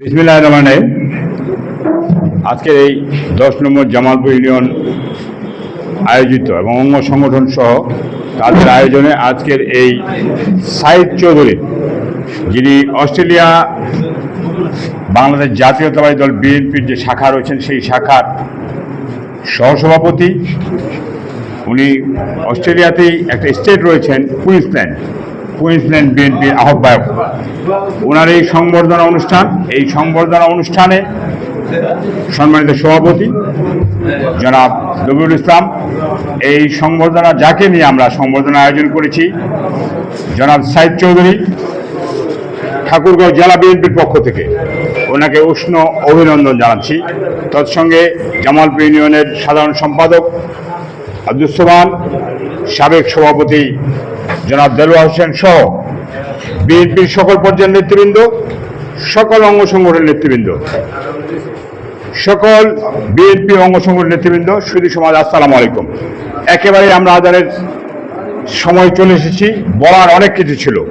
বিসমিল্লাহ রহমানে আজকের এই দশ নম্বর জামালপুর ইউনিয়ন আয়োজিত এবং অঙ্গ সংগঠন সহ তাদের আয়োজনে আজকের এই সাইদ চৌধুরী, যিনি অস্ট্রেলিয়া বাংলাদেশ জাতীয়তাবাদী দল বিএনপির যে শাখা রয়েছেন, সেই শাখার সহসভাপতি। উনি অস্ট্রেলিয়াতেই একটা স্টেট রয়েছেন, কুইন্সল্যান্ড। কুইন্সল্যান্ড বিএনপির আহ্বায়ক। ওনার এই সংবর্ধনা অনুষ্ঠান, এই সংবর্ধনা অনুষ্ঠানে সম্মানিত সভাপতি জনাব রবিউল ইসলাম, এই সংবর্ধনা যাকে নিয়ে আমরা সংবর্ধনা আয়োজন করেছি, জনাব সাইদ চৌধুরী, ঠাকুরগাঁও জেলা বিএনপির পক্ষ থেকে। ওনাকে উষ্ণ অভিনন্দন জানাচ্ছি। তৎসঙ্গে জামালপুর ইউনিয়নের সাধারণ সম্পাদক আব্দুল সোমান সাবেক সভাপতি জনাব দেলোয়া হোসেন সহ বিএনপির সকল পর্যায়ের নেতৃবৃন্দ, সকল অঙ্গ সংগঠনের নেতৃবৃন্দ, সকল বিএনপি অঙ্গ সংগঠনের নেতৃবৃন্দ সুদী সমাজ, আসসালামু আলাইকুম। একেবারে আমরা আদারের সময় চলে এসেছি, বলার অনেক কিছু ছিল।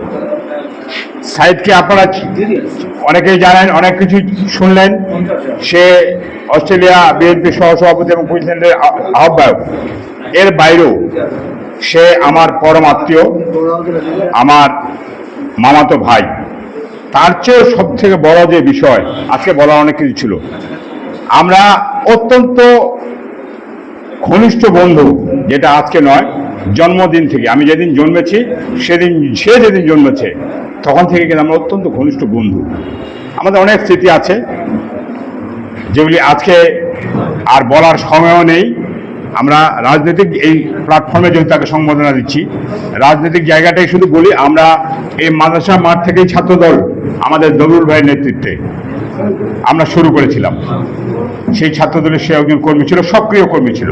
সাইদকে আপনারা অনেকেই জানেন, অনেক কিছু শুনলেন। সে অস্ট্রেলিয়া বিএনপি সহসভাপতি এবং আ- আহ্বায়ক। এর বাইরেও সে আমার পরম আত্মীয় আমার মামাতো ভাই। তার চেয়েও সব থেকে বড় যে বিষয়, আজকে বলার অনেক কিছু ছিল। আমরা অত্যন্ত ঘনিষ্ঠ বন্ধু, যেটা আজকে নয়, জন্মদিন থেকে। আমি যেদিন জন্মেছি, সেদিন, সে যেদিন জন্মেছে, তখন থেকে কিন্তু আমরা অত্যন্ত ঘনিষ্ঠ বন্ধু। আমাদের অনেক স্মৃতি আছে, যেগুলি আজকে আর বলার সময়ও নেই। আমরা রাজনৈতিক এই প্ল্যাটফর্মে যেহেতু তাকে সম্বোধনা দিচ্ছি, রাজনৈতিক জায়গাটাই শুধু বলি, আমরা এই মাদ্রাসা মাঠ থেকেই ছাত্রদল আমাদের দরুল ভাইয়ের নেতৃত্বে আমরা শুরু করেছিলাম। সেই ছাত্রদলের সে একজন কর্মী ছিল, সক্রিয় কর্মী ছিল।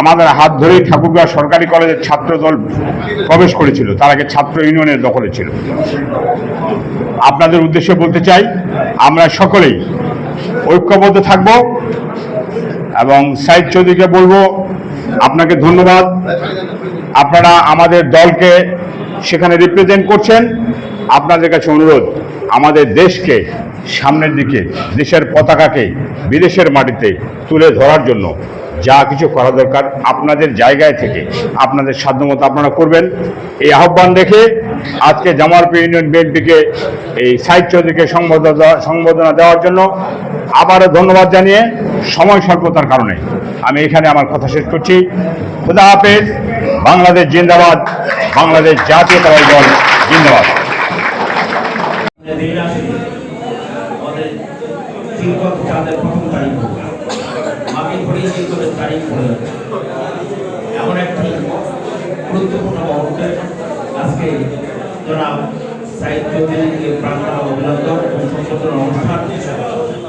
আমাদের হাত ধরেই ঠাকুরগাঁও সরকারি কলেজের ছাত্রদল প্রবেশ করেছিল, তার আগে ছাত্র ইউনিয়নের দখলে ছিল। আপনাদের উদ্দেশ্যে বলতে চাই, আমরা সকলেই ঐক্যবদ্ধ থাকব এবং সাইদ চৌধুরীকে বলব, আপনাকে ধন্যবাদ। আপনারা আমাদের দলকে সেখানে রিপ্রেজেন্ট করছেন। আপনাদের কাছে অনুরোধ, আমাদের দেশকে সামনের দিকে দেশের পতাকাকে বিদেশের মাটিতে তুলে ধরার জন্য যা কিছু করা দরকার আপনাদের জায়গায় থেকে আপনাদের সাধ্যমতো আপনারা করবেন। এই আহ্বান দেখে আজকে জামালপুর ইউনিয়ন বিএনপিকে এই সাইদ চৌধুরীকে সংবর্ধনা দেওয়ার জন্য আবারও ধন্যবাদ জানিয়ে সময় স্বল্পতার কারণে আমি এখানে আমার কথা শেষ করছি। খুদা হাফেজ, বাংলাদেশ জিন্দাবাদ, বাংলাদেশ জাতীয়তাবাদী দল জিন্দাবাদ। চাঁদের প্রথম তারিখ হবে। মাকে ঘুরিয়ে শিক্ষকের তারিখ পড়ে যাবে এমন একটি গুরুত্বপূর্ণ মুহূর্তে আজকে জনাব সাহিদ চৌধুরীকে প্রার্থনা অভিনন্দন এবং সংশোধন অনুষ্ঠান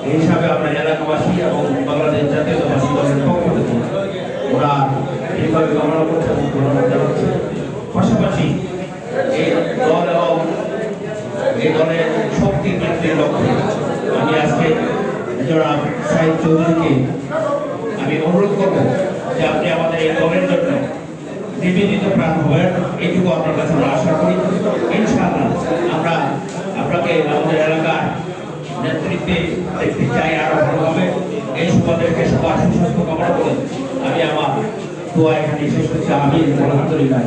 এই হিসাবে আমরা এলাকাবাসী এবং বাংলাদেশ জাতীয়তাবাসী দলের পক্ষ থেকে ওরা এইভাবে কামনা করছে এবং ধন্যবাদ জানাচ্ছে। পাশাপাশি এই দল এবং এই দলের শক্তি বৃদ্ধির লক্ষ্যে আমি আজকে জনাব সাহিদ চৌধুরীকে আমি অনুরোধ করব যে আপনি আমাদের এই দলের জন্য নিবেদিত প্রাণ হবেন। এইটুকু আপনার কাছে আমরা আশা করি। ইনশাআল্লাহ আমরা আপনাকে আমাদের এলাকার নেতৃত্বে দেখতে চাই আরও ভালোভাবে। এই সুবাদেরকে সবার সুস্বাস্থ্য কামনা করে আমি আমার দোয়া এখানে শেষ করছি। আমি আলহামদুলিল্লাহ।